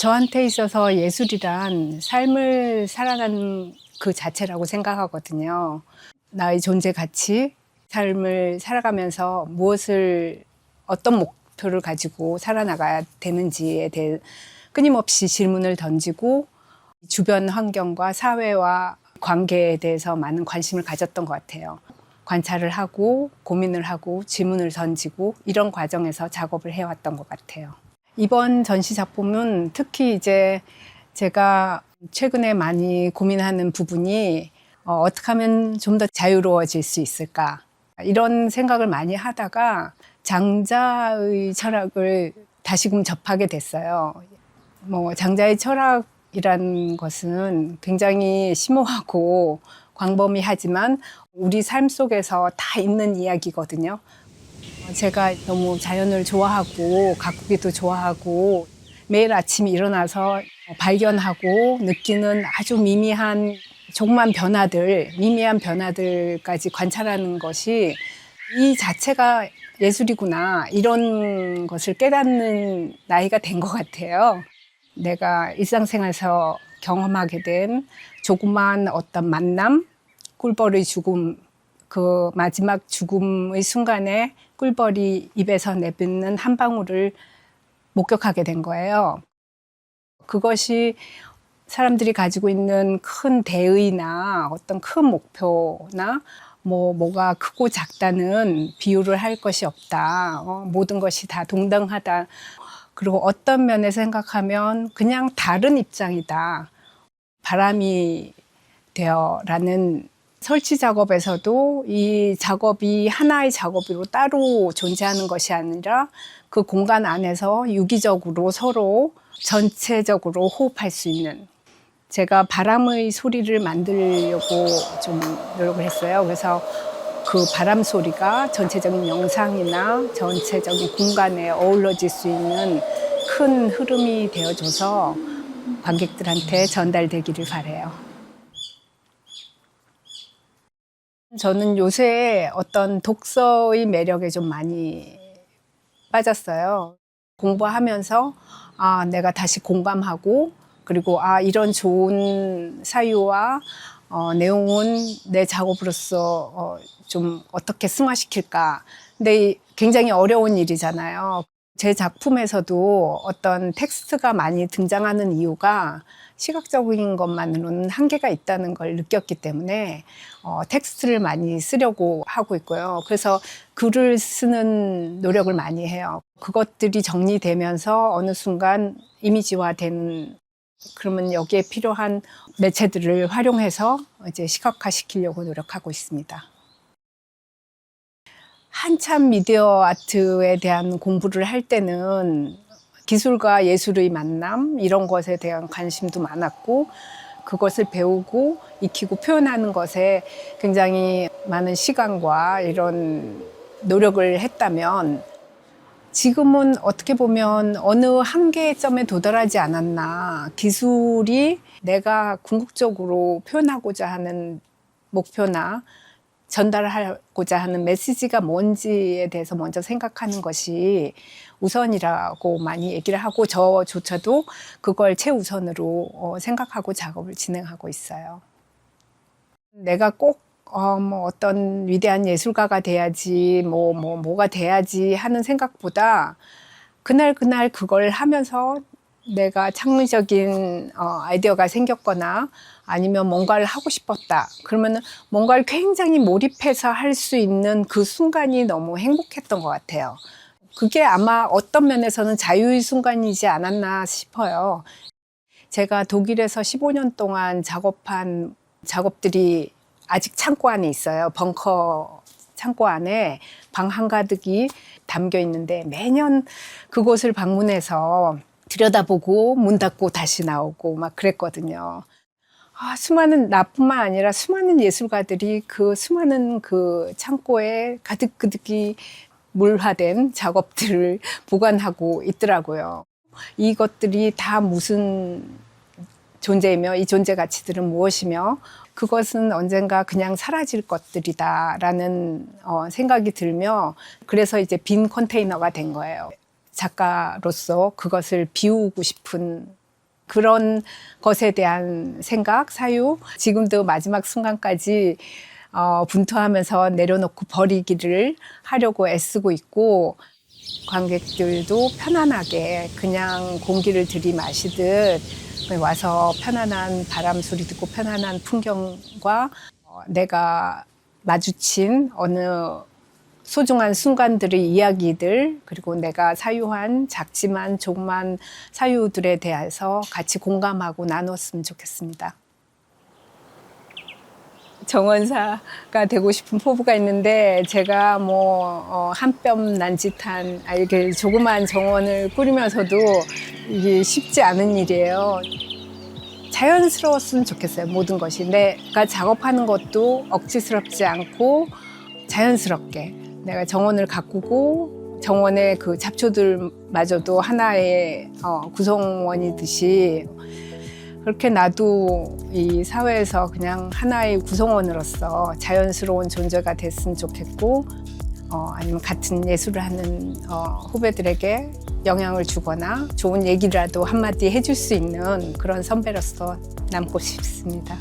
저한테 있어서 예술이란 삶을 살아가는 그 자체라고 생각하거든요. 나의 존재 가치, 삶을 살아가면서 무엇을 어떤 목표를 가지고 살아나가야 되는지에 대해 끊임없이 질문을 던지고 주변 환경과 사회와 관계에 대해서 많은 관심을 가졌던 것 같아요. 관찰을 하고 고민을 하고 질문을 던지고 이런 과정에서 작업을 해왔던 것 같아요. 이번 전시 작품은 특히 이제 제가 최근에 많이 고민하는 부분이 어, 어떻게 하면 좀 더 자유로워질 수 있을까 이런 생각을 많이 하다가 장자의 철학을 다시금 접하게 됐어요. 뭐 장자의 철학이란 것은 굉장히 심오하고 광범위하지만 우리 삶 속에서 다 있는 이야기거든요. 제가 너무 자연을 좋아하고 가꾸기도 좋아하고 매일 아침 일어나서 발견하고 느끼는 아주 미미한 조그만 변화들, 미미한 변화들까지 관찰하는 것이 이 자체가 예술이구나 이런 것을 깨닫는 나이가 된 것 같아요. 내가 일상생활에서 경험하게 된 조그만 어떤 만남, 꿀벌의 죽음, 그 마지막 죽음의 순간에 꿀벌이 입에서 내뱉는 한 방울을 목격하게 된 거예요. 그것이 사람들이 가지고 있는 큰 대의나 어떤 큰 목표나 뭐 뭐가 크고 작다는 비유를 할 것이 없다. 어, 모든 것이 다 동등하다. 그리고 어떤 면에서 생각하면 그냥 다른 입장이다. 바람이 되어라는 설치 작업에서도 이 작업이 하나의 작업으로 따로 존재하는 것이 아니라 그 공간 안에서 유기적으로 서로 전체적으로 호흡할 수 있는 제가 바람의 소리를 만들려고 좀 노력을 했어요. 그래서 그 바람 소리가 전체적인 영상이나 전체적인 공간에 어우러질 수 있는 큰 흐름이 되어줘서 관객들한테 전달되기를 바래요. 저는 요새 어떤 독서의 매력에 좀 많이 빠졌어요. 공부하면서 아, 내가 다시 공감하고 그리고 아, 이런 좋은 사유와 어, 내용은 내 작업으로서 어, 좀 어떻게 승화시킬까. 근데 이 굉장히 어려운 일이잖아요. 제 작품에서도 어떤 텍스트가 많이 등장하는 이유가 시각적인 것만으로는 한계가 있다는 걸 느꼈기 때문에 어, 텍스트를 많이 쓰려고 하고 있고요. 그래서 글을 쓰는 노력을 많이 해요. 그것들이 정리되면서 어느 순간 이미지화된 그러면 여기에 필요한 매체들을 활용해서 이제 시각화시키려고 노력하고 있습니다. 한참 미디어 아트에 대한 공부를 할 때는 기술과 예술의 만남 이런 것에 대한 관심도 많았고 그것을 배우고 익히고 표현하는 것에 굉장히 많은 시간과 이런 노력을 했다면 지금은 어떻게 보면 어느 한계점에 도달하지 않았나. 기술이 내가 궁극적으로 표현하고자 하는 목표나 전달하고자 하는 메시지가 뭔지에 대해서 먼저 생각하는 것이 우선이라고 많이 얘기를 하고 저조차도 그걸 최우선으로 어, 생각하고 작업을 진행하고 있어요. 내가 꼭 어, 뭐 어떤 위대한 예술가가 돼야지, 뭐, 뭐, 뭐가 돼야지 하는 생각보다 그날 그날 그걸 하면서 내가 창의적인 어, 아이디어가 생겼거나 아니면 뭔가를 하고 싶었다. 그러면 뭔가를 굉장히 몰입해서 할 수 있는 그 순간이 너무 행복했던 것 같아요. 그게 아마 어떤 면에서는 자유의 순간이지 않았나 싶어요. 제가 독일에서 15년 동안 작업한 작업들이 아직 창고 안에 있어요. 벙커 창고 안에 방 한가득이 담겨 있는데 매년 그곳을 방문해서 들여다보고 문 닫고 다시 나오고 막 그랬거든요. 아, 수많은 나뿐만 아니라 수많은 예술가들이 그 수많은 그 창고에 가득가득이 물화된 작업들을 보관하고 있더라고요. 이것들이 다 무슨 존재이며 이 존재 가치들은 무엇이며 그것은 언젠가 그냥 사라질 것들이다라는 어, 생각이 들며 그래서 이제 빈 컨테이너가 된 거예요. 작가로서 그것을 비우고 싶은 그런 것에 대한 생각, 사유, 지금도 마지막 순간까지 어, 분투하면서 내려놓고 버리기를 하려고 애쓰고 있고 관객들도 편안하게 그냥 공기를 들이마시듯 와서 편안한 바람 소리 듣고 편안한 풍경과 어, 내가 마주친 어느 소중한 순간들의 이야기들 그리고 내가 사유한 작지만 조그만 사유들에 대해서 같이 공감하고 나눴으면 좋겠습니다. 정원사가 되고 싶은 포부가 있는데 제가 뭐 한뼘 난짓한 아, 이렇게 조그만 정원을 꾸리면서도 이게 쉽지 않은 일이에요. 자연스러웠으면 좋겠어요. 모든 것이 내가 작업하는 것도 억지스럽지 않고 자연스럽게 내가 정원을 가꾸고 정원의 그 잡초들마저도 하나의 어, 구성원이듯이 그렇게 나도 이 사회에서 그냥 하나의 구성원으로서 자연스러운 존재가 됐으면 좋겠고 어, 아니면 같은 예술을 하는 어, 후배들에게 영향을 주거나 좋은 얘기라도 한마디 해줄 수 있는 그런 선배로서 남고 싶습니다.